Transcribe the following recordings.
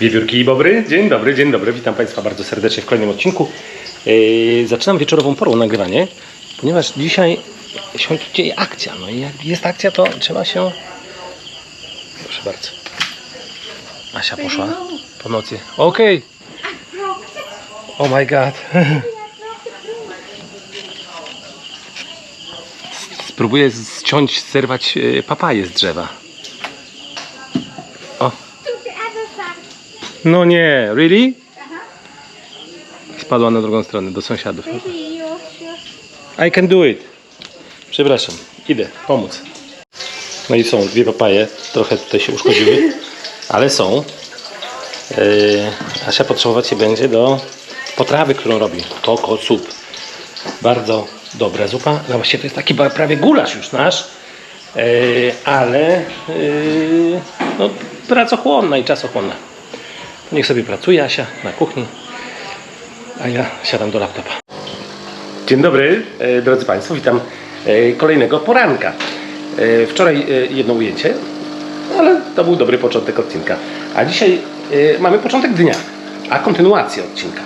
Wiewiórki i Bobry, dzień dobry, dzień dobry, witam Państwa bardzo serdecznie w kolejnym odcinku. Yy, zaczynam wieczorową porą nagrywanie, ponieważ dzisiaj się dzieje akcja. No i jak jest akcja, to trzeba się... Proszę bardzo. Asia poszła po nocy. Okej. Oh my god. Spróbuję ściąć, zerwać yy, papaję z drzewa. O, To the other side. No nie, really? Spadła na drugą stronę, do sąsiadów. I can do it. Przepraszam, idę pomóc. No i są dwie papaje, trochę tutaj się uszkodziły, ale są. Yy, Asia potrzebować się będzie do potrawy, którą robi. Koko sup. Bardzo dobra zupa. No właściwie to jest taki prawie gulasz już nasz, yy, ale yy, no, pracochłonna i czasochłonna. Niech sobie pracuje Asia na kuchni, a ja siadam do laptopa. Dzień dobry, e, drodzy Państwo, witam e, kolejnego poranka. E, Wczoraj jedno ujęcie, ale to był dobry początek odcinka. A dzisiaj mamy początek dnia, a kontynuację odcinka.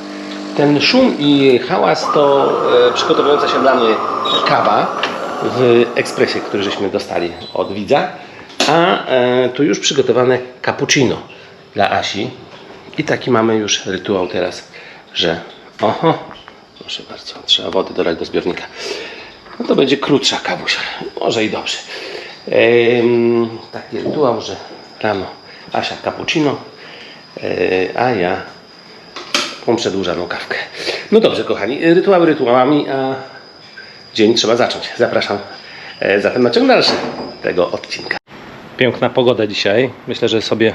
Ten szum i hałas to przygotowująca się dla mnie kawa w ekspresie, który żeśmy dostali od widza, a tu już przygotowane cappuccino dla Asi. I taki mamy już rytuał teraz, że oho, Proszę bardzo, trzeba wody dolać do zbiornika. No to będzie krótsza kawusia. Może i dobrze. Ehm, taki rytuał, że rano Asia cappuccino, e, a ja tą przedłużaną kawkę. No dobrze, kochani, rytuały rytuałami, a dzień trzeba zacząć. Zapraszam e, zatem na ciąg dalszy tego odcinka. Piękna pogoda dzisiaj. Myślę, że sobie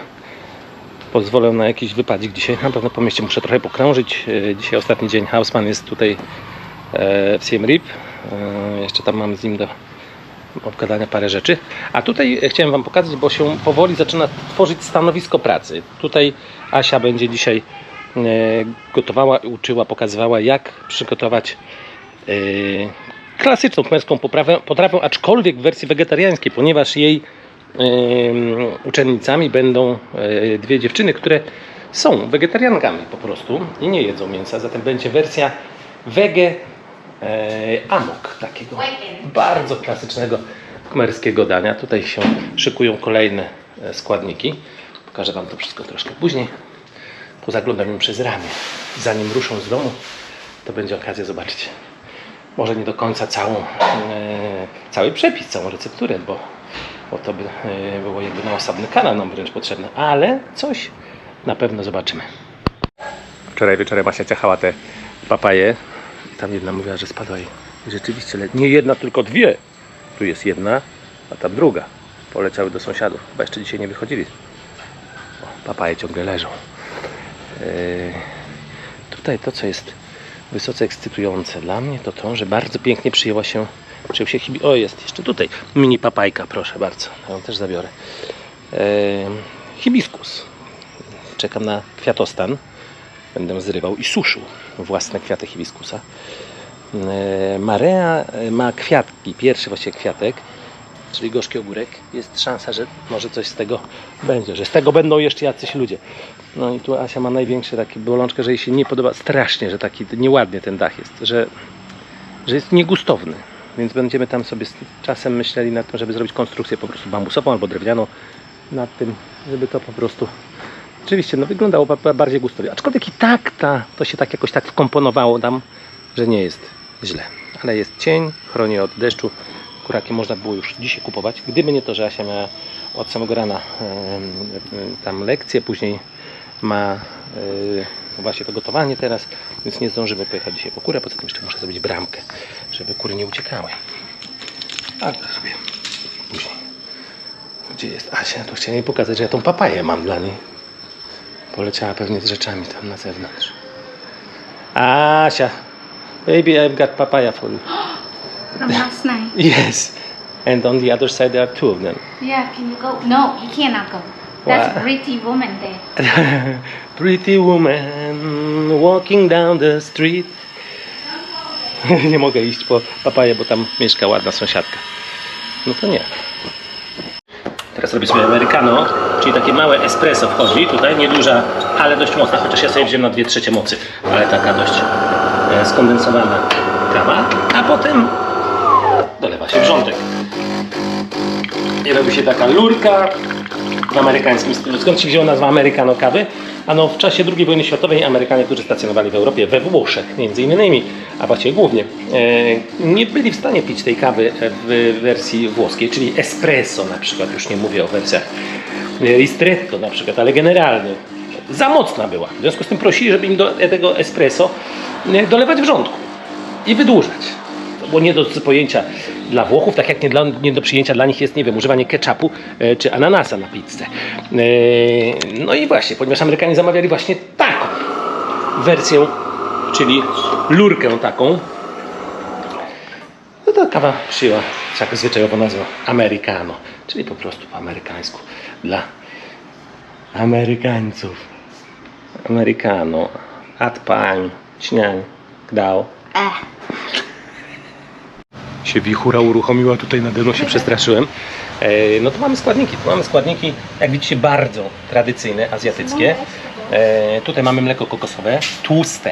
pozwolę na jakiś wypadzik dzisiaj. Na pewno po mieście muszę trochę pokrążyć. E, Dzisiaj ostatni dzień. Hausman jest tutaj e, w Siem. E, Jeszcze tam mam z nim do obgadania parę rzeczy. A tutaj chciałem Wam pokazać, bo się powoli zaczyna tworzyć stanowisko pracy. Tutaj Asia będzie dzisiaj gotowała, uczyła, pokazywała jak przygotować klasyczną khmerską poprawę, potrawę, aczkolwiek w wersji wegetariańskiej, ponieważ jej uczennicami będą e, dwie dziewczyny, które są wegetariankami po prostu i nie jedzą mięsa, zatem będzie wersja wege e, amok, takiego bardzo klasycznego khmerskiego dania. Tutaj się szykują kolejne e, składniki. Pokażę Wam to wszystko troszkę później. Pozaglądam im przez ramię. Zanim ruszą z domu, to będzie okazja zobaczyć może nie do końca całą, cały przepis, całą recepturę, bo, bo to by e, było jakby na osobny kanał nam wręcz potrzebne, ale coś na pewno zobaczymy. Wczoraj wieczorem Basia ciachała te papaje i tam jedna mówiła, że spadła jej. Rzeczywiście, nie jedna, tylko dwie. Tu jest jedna, a tam druga. Poleciały do sąsiadów. Chyba jeszcze dzisiaj nie wychodzili. O, papaje ciągle leżą. E, tutaj to, co jest wysoce ekscytujące dla mnie, to to, że bardzo pięknie przyjęła się, przyjął się hibi... O, jest jeszcze tutaj mini papajka, proszę bardzo. Ja też zabiorę. E, hibiskus. Czekam na kwiatostan. Będę zrywał i suszył własne kwiaty hibiskusa. E, Marea ma kwiatki, pierwszy właściwie kwiatek, czyli gorzki ogórek. Jest szansa, że może coś z tego będzie, że z tego będą jeszcze jacyś ludzie. No i tu Asia ma największe takie bolączkę, że jej się nie podoba strasznie, że taki nieładnie ten dach jest, że, że jest niegustowny. Więc będziemy tam sobie z czasem myśleli nad tym, żeby zrobić konstrukcję po prostu bambusową albo drewnianą nad tym, żeby to po prostu Oczywiście, no wyglądało ba- ba- bardziej gustowo. Aczkolwiek i tak ta, to się tak jakoś tak wkomponowało tam, że nie jest źle. Ale jest cień, chroni od deszczu. Kuraki można było już dzisiaj kupować. Gdyby nie to, że Asia miała od samego rana em, em, tam lekcję, później ma e, właśnie to gotowanie teraz, więc nie zdążymy pojechać dzisiaj po kurę. Poza tym jeszcze muszę zrobić bramkę, żeby kury nie uciekały. Ale to sobie później. Gdzie jest Asia? To chciałem jej pokazać, że ja tą papaję mam dla niej. Poleciała pewnie z rzeczami tam na zewnątrz. Asia, baby, I've got papaya for you. From last night. Yes. And on the other side there are two of them. Yeah, can you go? No, you cannot go. That's pretty woman there. Pretty woman walking down the street. nie mogę iść po papaję, bo tam mieszka ładna sąsiadka. No to nie. Teraz robię sobie americano, czyli takie małe espresso wchodzi tutaj, nieduża, ale dość mocna, chociaż ja sobie wziąłem na 2 trzecie mocy, ale taka dość e, skondensowana kawa, a potem dolewa się wrzątek. I robi się taka lurka amerykańskim stylu. Skąd się wzięła nazwa americano kawy? Ano w czasie II wojny światowej Amerykanie, którzy stacjonowali w Europie, we Włoszech między innymi, a właściwie głównie, e, nie byli w stanie pić tej kawy w wersji włoskiej, czyli espresso na przykład, już nie mówię o wersjach ristretto na przykład, ale generalnie. Za mocna była. W związku z tym prosili, żeby im do tego espresso dolewać wrzątku i wydłużać. Było nie do pojęcia dla Włochów, tak jak nie, dla, nie do przyjęcia dla nich jest, nie wiem, używanie ketchupu e, czy ananasa na pizzę. E, no i właśnie, ponieważ Amerykanie zamawiali właśnie taką wersję, czyli lurkę taką, no to kawa przyjęła tak zwyczajowo nazwę Americano, czyli po prostu po amerykańsku dla Amerykańców. Americano. At pań, śniań, dał Eh. Się wichura uruchomiła tutaj nade mną, się przestraszyłem. E, no to mamy składniki. Tu mamy składniki, jak widzicie, bardzo tradycyjne, azjatyckie. E, tutaj mamy mleko kokosowe, tłuste.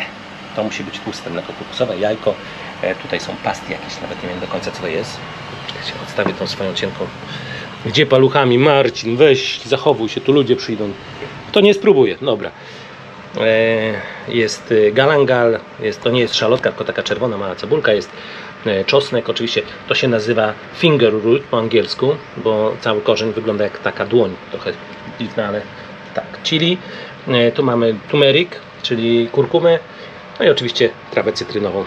To musi być tłuste mleko kokosowe, jajko. E, tutaj są pasty jakieś, nawet nie wiem do końca co to jest. Się odstawię tą swoją cienką. Gdzie paluchami? Marcin, weź, zachowuj się, tu ludzie przyjdą. To nie spróbuję, dobra. E, jest y, galangal, jest, to nie jest szalotka, tylko taka czerwona mała cebulka, jest czosnek, oczywiście to się nazywa finger root po angielsku, bo cały korzeń wygląda jak taka dłoń, trochę dziwne, ale tak, chili, E, tu mamy turmeric, czyli kurkumę, no i oczywiście trawę cytrynową.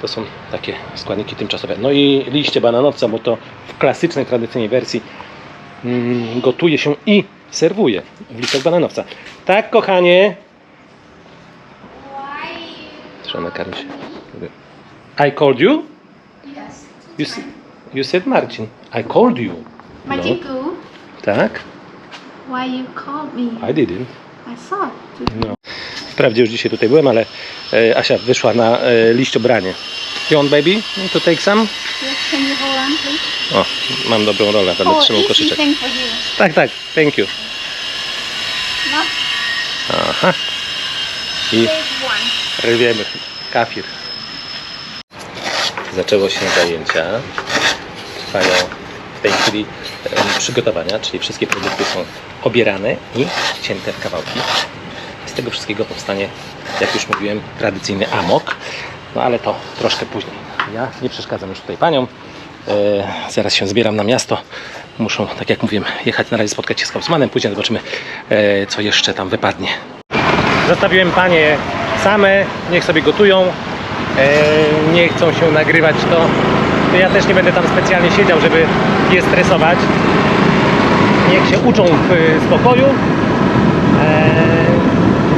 To są takie składniki tymczasowe. No i liście bananowca, bo to w klasycznej, tradycyjnej wersji mm, gotuje się i serwuje w listach bananowca. Tak, kochanie, Trzeba nakarmić. I called you? You, you said Marcin. I called you. No. Majiku, Tak? why you called me? I didn't. I saw. No. Wprawdzie już dzisiaj tutaj byłem, ale e, Asia wyszła na e, liściobranie. You want baby to take some? Yes, can you hold on, please? O, mam dobrą rolę, będę Oh, trzymał easy koszyczek. thing for you. Tak, tak, thank you. No, Aha. I big one. rybiemy kafir. Zaczęło się zajęcia. Trwają w tej chwili przygotowania, czyli wszystkie produkty są obierane i cięte w kawałki. Z tego wszystkiego powstanie, jak już mówiłem, tradycyjny amok. No ale to troszkę później. Ja nie przeszkadzam już tutaj paniom. E, zaraz się zbieram na miasto. Muszą, tak jak mówiłem, jechać na razie spotkać się z Hausmanem. Później zobaczymy, e, co jeszcze tam wypadnie. Zostawiłem panie same, niech sobie gotują. E, nie chcą się nagrywać, to, ja też nie będę tam specjalnie siedział, żeby je stresować. Niech się uczą w e, spokoju. E,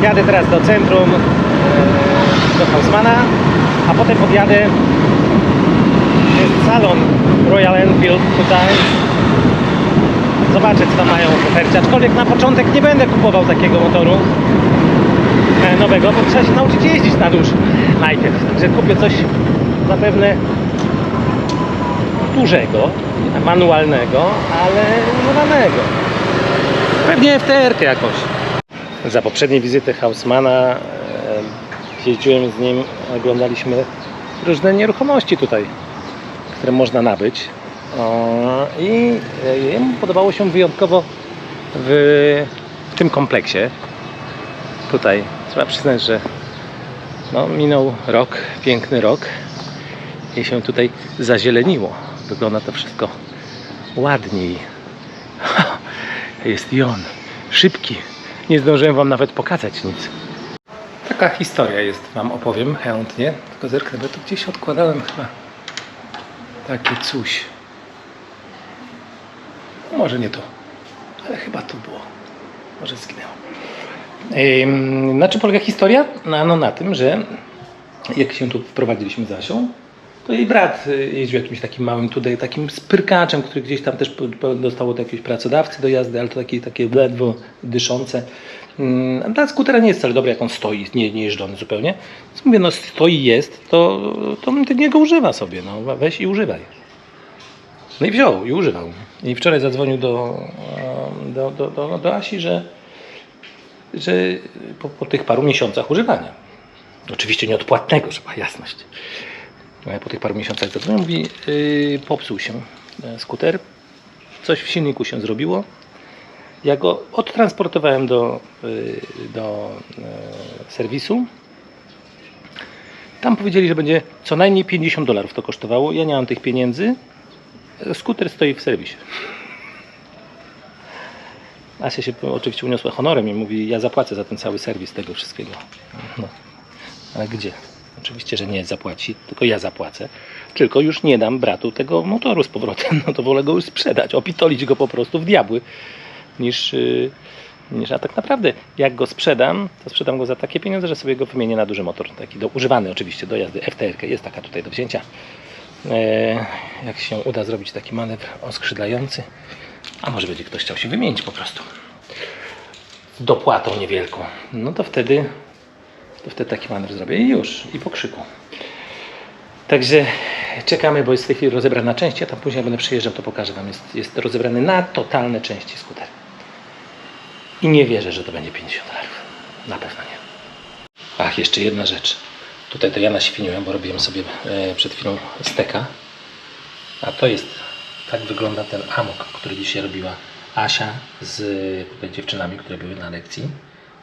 jadę teraz do centrum, e, do Hausmana, a potem podjadę. Salon Royal Enfield tutaj. Zobaczę, co tam mają w ofercie. Aczkolwiek na początek nie będę kupował takiego motoru e, nowego, bo trzeba się nauczyć jeździć na dóż najpierw. Także kupię coś zapewne dużego, manualnego, ale używanego. Pewnie FTR jakąś. Za poprzedniej wizyty Hausmana e, jeździłem z nim, oglądaliśmy różne nieruchomości tutaj, które można nabyć. I e, jemu podobało się wyjątkowo w, w tym kompleksie. Tutaj trzeba przyznać, że no, minął rok, piękny rok i się tutaj zazieleniło. Wygląda to wszystko ładniej. Jest i on, szybki. Nie zdążyłem Wam nawet pokazać nic. Taka historia jest, Wam opowiem chętnie. Tylko zerknę, bo tu gdzieś odkładałem chyba takie coś. Może nie to, ale chyba to było. Może zginęło. Na czym polega historia? No, no na tym, że jak się tu wprowadziliśmy z Asią, to jej brat y, jeździł jakimś takim małym tutaj, takim spyrkaczem, który gdzieś tam też dostał od jakiegoś pracodawcy do jazdy, ale to takie, takie ledwo dyszące. Dla skutera nie jest wcale dobry, jak on stoi, nie, nie jeżdżony zupełnie. Więc mówię, no stoi jest, to, to ty niego używa sobie, no weź i używaj. No i wziął i używał. I wczoraj zadzwonił do, e, do, do, do, do Asi, że, że po, po tych paru miesiącach używania, oczywiście nieodpłatnego, żeby była jasność, ale po tych paru miesiącach zadzwonił, mówi, yy, popsuł się e, skuter, coś w silniku się zrobiło. Ja go odtransportowałem do, yy, do e, serwisu. Tam powiedzieli, że będzie co najmniej 50 dolarów to kosztowało. Ja nie mam tych pieniędzy. Skuter stoi w serwisie. Asia się oczywiście uniosła honorem i mówi, ja zapłacę za ten cały serwis tego wszystkiego. No. Ale gdzie? Oczywiście, że nie zapłaci, tylko ja zapłacę. Tylko już nie dam bratu tego motoru z powrotem. No to wolę go już sprzedać, opitolić go po prostu w diabły. Niż, yy, niż a tak naprawdę jak go sprzedam, to sprzedam go za takie pieniądze, że sobie go wymienię na duży motor. Taki do, używany oczywiście do jazdy FTR. Jest taka tutaj do wzięcia. E, jak się uda zrobić taki manewr oskrzydlający, a może będzie ktoś chciał się wymienić po prostu dopłatą niewielką, no to wtedy to wtedy taki manewr zrobię i już, i po krzyku. Także czekamy, bo jest w tej chwili rozebrany na części, a tam później jak będę przyjeżdżał, to pokażę Wam. Jest, jest rozebrany na totalne części skuter. I nie wierzę, że to będzie 50 dolarów. Na pewno nie. Ach, jeszcze jedna rzecz. Tutaj to ja naświniłem, bo robiłem sobie e, przed chwilą steka. A to jest, tak wygląda ten amok, który dzisiaj robiła Asia z tutaj dziewczynami, które były na lekcji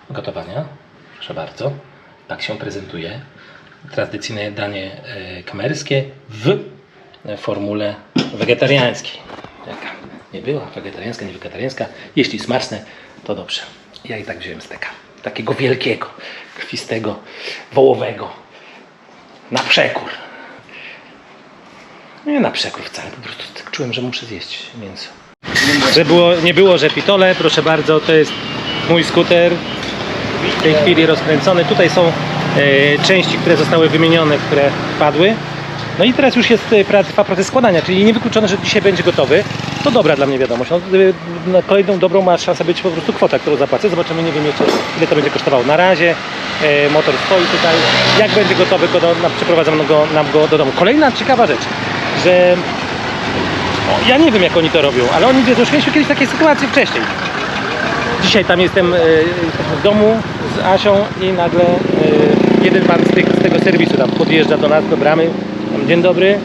gotowania. Proszę bardzo. Tak się prezentuje. Tradycyjne danie e, kamerskie w formule wegetariańskiej. Jaka nie była, wegetariańska, nie wegetariańska. Jeśli smaczne, to dobrze. Ja i tak wziąłem steka. Takiego wielkiego, krwistego, wołowego. Na przekór. Nie na przekór wcale, po prostu tak czułem, że muszę zjeść mięso. Że było, nie było, że pitole, proszę bardzo, to jest mój skuter. W tej chwili rozkręcony. Tutaj są e, części, które zostały wymienione, które padły. No i teraz już jest, e, trwa proces składania, czyli niewykluczone, że dzisiaj będzie gotowy. To dobra dla mnie wiadomość. No, e, na kolejną dobrą ma szansę być po prostu kwota, którą zapłacę. Zobaczymy, nie wiem jeszcze ile to będzie kosztowało. Na razie e, motor stoi tutaj. Jak będzie gotowy, go do, na, przeprowadzam go, nam go do domu. Kolejna ciekawa rzecz, że ja nie wiem jak oni to robią, ale oni wiedzą, że mieliśmy kiedyś takie sytuacje wcześniej. Dzisiaj tam jestem e, w domu z Asią i nagle e, jeden pan z, tych, z tego serwisu tam podjeżdża do nas do bramy. Tam, Dzień dobry,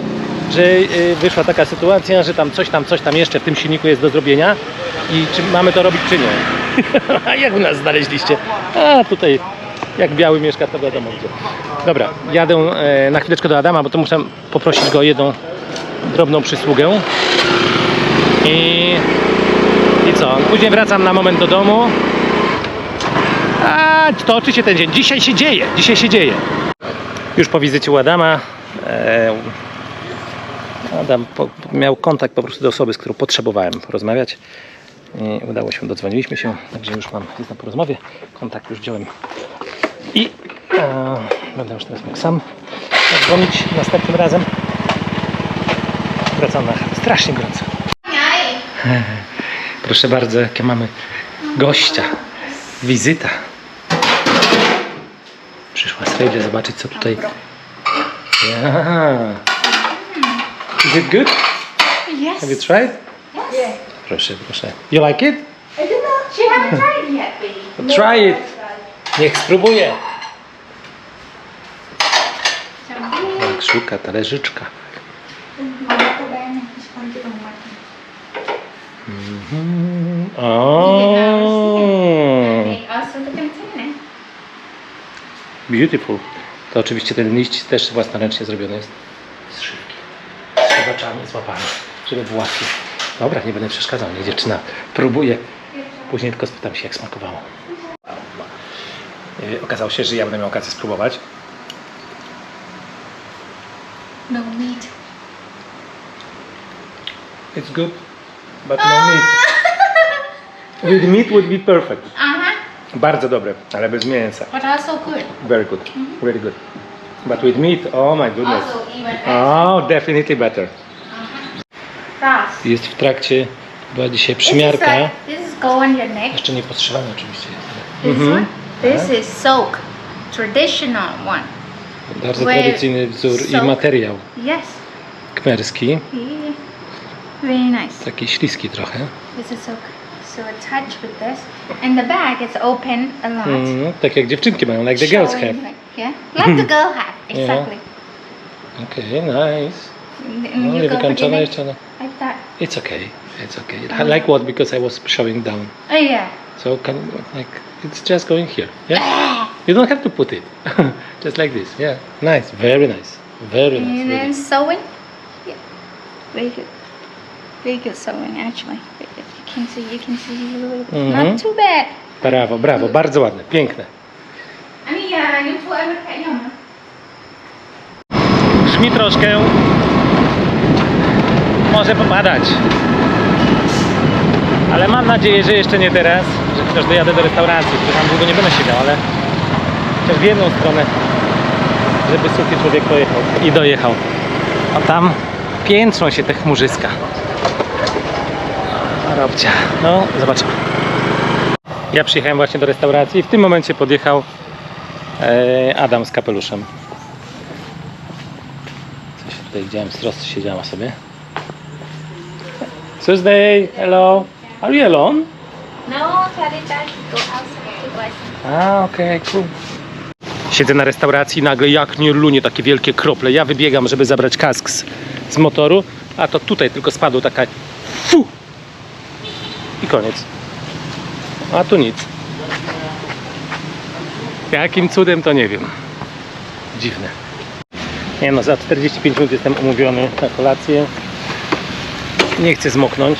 że e, wyszła taka sytuacja, że tam coś tam, coś tam jeszcze w tym silniku jest do zrobienia i czy mamy to robić czy nie. A jak u nas znaleźliście? A tutaj jak biały mieszka to wiadomo gdzie. Dobra, jadę na chwileczkę do Adama, bo to muszę poprosić go o jedną drobną przysługę. I i co? Później wracam na moment do domu. A toczy się ten dzień. Dzisiaj się dzieje. Dzisiaj się dzieje. Już po wizycie u Adama. E, Adam po, miał kontakt po prostu do osoby, z którą potrzebowałem porozmawiać. I udało się, dodzwoniliśmy się, także już mam, jestem po rozmowie. Kontakt już wziąłem. I e, będę już teraz mógł sam dzwonić następnym razem. Chatę. Strasznie gorąco. Proszę bardzo, jakie mamy gościa. Wizyta. Przyszła Srejdzie zobaczyć, co tutaj. Yeah. Is it good? Yes. Have you tried? Yes. Proszę, proszę. You like it? I don't know. She haven't tried it yet, baby. Try it. Niech spróbuje. Jak szuka talerzyczka. Mhm. Container. beautiful. To oczywiście ten liść też własnoręcznie zrobiony jest z szybki. Z suwaczami złapany, żeby było łatwiej. Dobra, nie będę przeszkadzał, niech dziewczyna próbuje. Później tylko spytam się, jak smakowało. Yy, Okazało się, że ja będę miał okazję spróbować. No meat. It's good, but no meat. With meat would be perfect. Uh-huh. Bardzo dobre, ale bez mięsa. But also good. Very good, very good. But with meat, oh my goodness. Also even Oh, definitely better. fast. Jest w trakcie, była dzisiaj This is, przymiarka. like, this is go on your neck. Jeszcze nie postrzelany oczywiście. This Mhm. one. This is soak. Traditional one. Bardzo Where- tradycyjny wzór i materiał Yes. kmerski. Yeah. Very nice. Taki śliski trochę. This is so so attached with this, and the bag is open a lot. Mm, tak jak dziewczynki mają, like the girls have. Like- Yeah, like the girl have Yeah. exactly. Okay, nice. No, nie go wykańczone jeszcze. No. like that. It's okay. It's okay. I like what because I was showing down. Oh yeah. So can like it's just going here. Yeah. You don't have to put it. just like this. Yeah. Nice. Very nice. Very nice. And then nice. sewing. Yeah. Very good. Very sewing actually. Good. You can see. You can see a little bit. Mhm. Not too bad. Brawo, brawo. Bardzo ładne. Piękne. Szmi troszkę. Może popadać. Ale mam nadzieję, że jeszcze nie teraz, że chociaż dojadę do restauracji, że tam długo nie będę siedział, ale chociaż w jedną stronę, żeby suchy człowiek pojechał i dojechał. A tam piętrzą się te chmurzyska. Robcia. No, zobaczymy. Ja przyjechałem właśnie do restauracji i w tym momencie podjechał e, Adam z kapeluszem. Coś tutaj widziałem, Strost siedziała sobie. Tuesday, hello. Are you alone? No, does go outside to buy some. A, okej, cool. Siedzę na restauracji i nagle jak nie lunie takie wielkie krople. Ja wybiegam, żeby zabrać kask z, z motoru, a to tutaj tylko spadło taka fu! I koniec. A tu nic. Jakim cudem to nie wiem. Dziwne. Nie no, za 45 minut jestem umówiony na kolację. Nie chcę zmoknąć,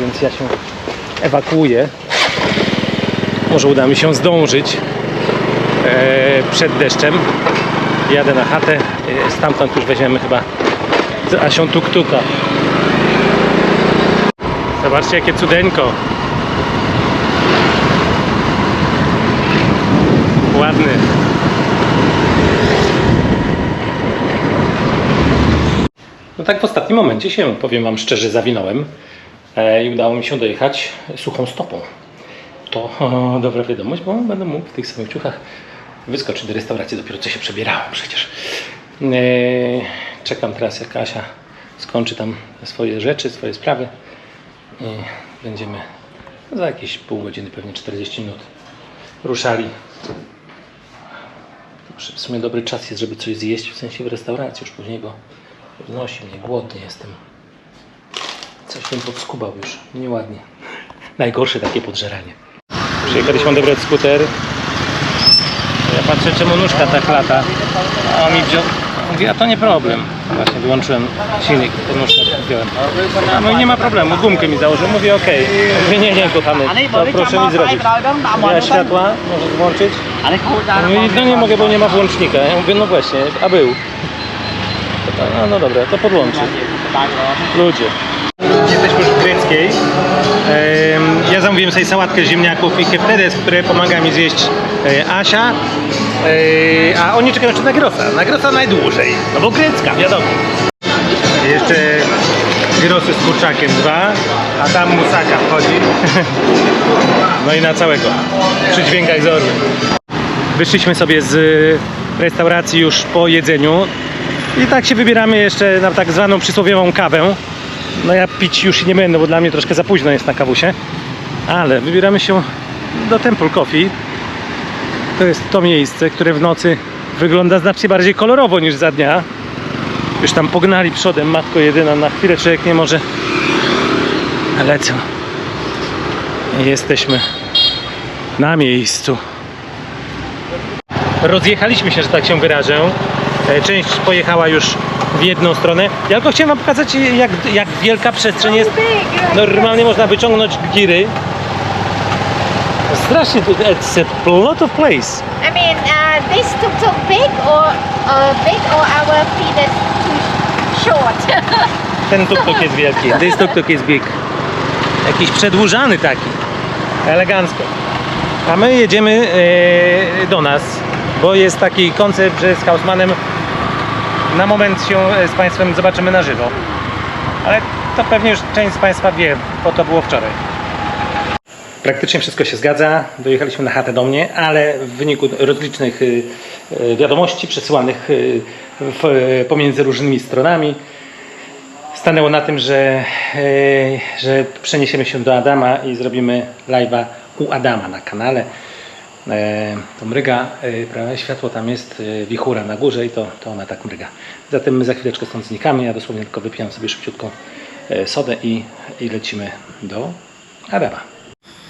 więc ja się ewakuuję. Może uda mi się zdążyć e, przed deszczem. Jadę na chatę. E, stamtąd już weźmiemy chyba Asią tuk-tuka. Zobaczcie jakie cudeńko. Ładny. No tak w ostatnim momencie się, powiem Wam szczerze, zawinąłem e, i udało mi się dojechać suchą stopą. To dobra wiadomość, bo będę mógł w tych samych ciuchach wyskoczyć do restauracji. Dopiero co się przebierałem przecież. E, czekam teraz jak Asia skończy tam swoje rzeczy, swoje sprawy i będziemy za jakieś pół godziny, pewnie 40 minut ruszali. W sumie dobry czas jest, żeby coś zjeść, w sensie w restauracji już później, bo wnosi mnie, głodny jestem. Coś bym podskubał już, nieładnie. Najgorsze takie podżeranie. Przyjechaliśmy odebrać skuter. Ja patrzę, czemu nóżka tak lata. A on mi wziął. Mówi, a to nie problem. Właśnie wyłączyłem silnik, pod nóżkę wziąłem. A mówi, nie ma problemu, gumkę mi założył. Mówię, okej. Mówię, nie, nie, kochany, to proszę mi zrobić. Ja światła, możesz włączyć? Mówi, no nie mogę, bo nie ma włącznika. Ja mówię, no właśnie, a był. No, no dobra, to podłączę. Ludzie. Jesteśmy już w greckiej. Ja zamówiłem sobie sałatkę ziemniaków i keftedes, które pomaga mi zjeść e, Asia. E, A oni czekają jeszcze na grosa. Na grosa najdłużej. No bo grecka, wiadomo. Jeszcze grosy z kurczakiem dwa, a tam musaka wchodzi. No i na całego. Przy dźwiękach z. Wyszliśmy sobie z restauracji już po jedzeniu i tak się wybieramy jeszcze na tak zwaną przysłowiową kawę. No ja pić już nie będę, bo dla mnie troszkę za późno jest na kawusie. Ale wybieramy się do Temple Coffee. To jest to miejsce, które w nocy wygląda znacznie bardziej kolorowo niż za dnia. Już tam pognali przodem, matko jedyna, na chwilę człowiek nie może. Lecę. Jesteśmy na miejscu. Rozjechaliśmy się, że tak się wyrażę. E, Część pojechała już w jedną stronę. Ja tylko chciałem Wam pokazać, jak, jak wielka przestrzeń jest. Normalnie można wyciągnąć giry. Strasznie, it's a lot of place. I mean, uh, this tuk-tuk big or uh, big or our feet short. Ten tuk-tuk jest wielki. This tuk-tuk jest big. Jakiś przedłużany taki. Elegancko. A my jedziemy e, do nas, bo jest taki koncept, że z Hausmanem na moment się e, z Państwem zobaczymy na żywo. Ale to pewnie już część z Państwa wie, bo to było wczoraj. Praktycznie wszystko się zgadza. Dojechaliśmy na chatę do mnie, ale w wyniku rozlicznych y, wiadomości przesyłanych y, w, pomiędzy różnymi stronami stanęło na tym, że, e, że przeniesiemy się do Adama i zrobimy live'a u Adama na kanale. E, To mryga, e, prawda, światło tam jest, e, wichura na górze i to, to ona tak mryga. Zatem my za chwileczkę stąd znikamy, ja dosłownie tylko wypijam sobie szybciutką e, sodę i, i lecimy do Adama.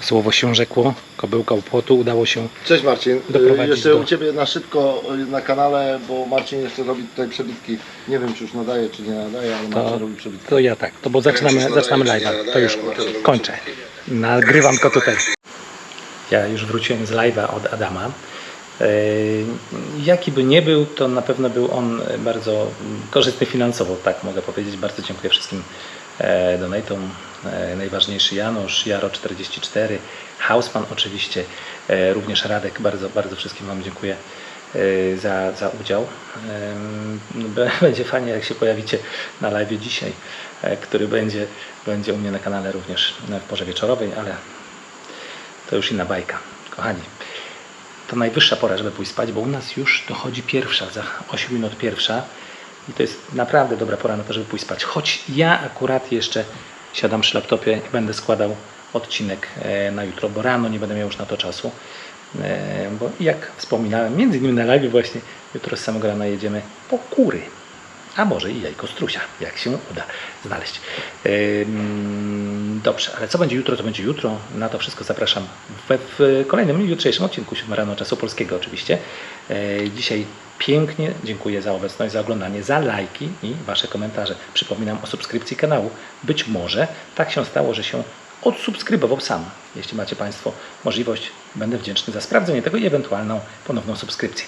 Słowo się rzekło, kobyłka u płotu, udało się Cześć Marcin. Doprowadzić Y, Jeszcze do- u Ciebie na szybko y, na kanale, bo Marcin jeszcze robi tutaj przebitki. Nie wiem czy już nadaje, czy nie nadaje, ale To, Marcin robi przebitki. to ja tak, to bo zaczynamy, zaczynamy live'a. To już kończę. Nagrywam go tutaj. Ja już wróciłem z live'a od Adama. Yy, Jaki by nie był, to na pewno był on bardzo korzystny finansowo, tak mogę powiedzieć. Bardzo dziękuję wszystkim donatom. E, Najważniejszy Janusz, Jaro44, Hausman oczywiście, e, również Radek. Bardzo, bardzo wszystkim Wam dziękuję e, za, za udział. Będzie fajnie, jak się pojawicie na live dzisiaj, e, który będzie, będzie u mnie na kanale również w porze wieczorowej, ale to już inna bajka. Kochani, to najwyższa pora, żeby pójść spać, bo u nas już dochodzi pierwsza, za 8 minut pierwsza i to jest naprawdę dobra pora na to, żeby pójść spać. Choć ja akurat jeszcze siadam przy laptopie i będę składał odcinek e, na jutro, bo rano nie będę miał już na to czasu, E, bo jak wspominałem, między innymi na live właśnie, jutro z samego rana jedziemy po kury. A może i jajko strusia, jak się uda znaleźć. Dobrze, ale co będzie jutro, to będzie jutro. Na to wszystko zapraszam w kolejnym, jutrzejszym odcinku 7 rano czasu polskiego oczywiście. E, Dzisiaj pięknie dziękuję za obecność, za oglądanie, za lajki i Wasze komentarze. Przypominam o subskrypcji kanału. Być może tak się stało, że się odsubskrybował sam. Jeśli macie Państwo możliwość, będę wdzięczny za sprawdzenie tego i ewentualną ponowną subskrypcję.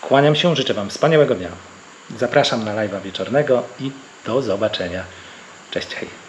Kłaniam się, życzę Wam wspaniałego dnia. Zapraszam na live'a wieczornego i do zobaczenia. Cześć, hej.